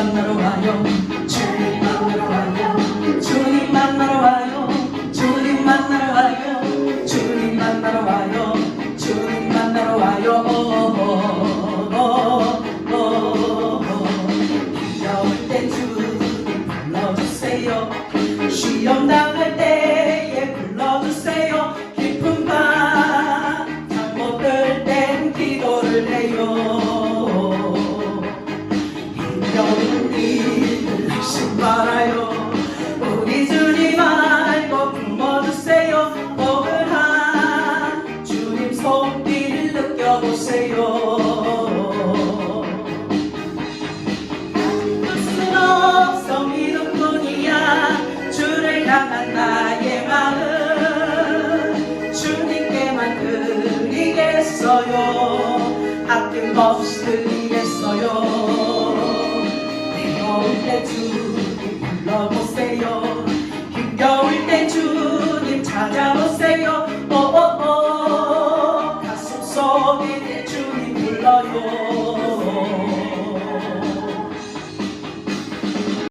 만나러 와요. 주님 만나러 와요. 주님 만나러 와요. 주님 만나러 와요. 주님 만나러 와요. 주님 만나러 와요. 어어어어어. 귀여울 때 주님 불러주세요. 말아요. 우리 주님 알고 품어주세요. 오늘 한 주님 손길을 느껴보세요. 뜻은 없어 믿음뿐이야. 주를 향한 나의 마음 주님께만 드리겠어요. 아낌없이 드리겠어요. 내 영혼의 주 오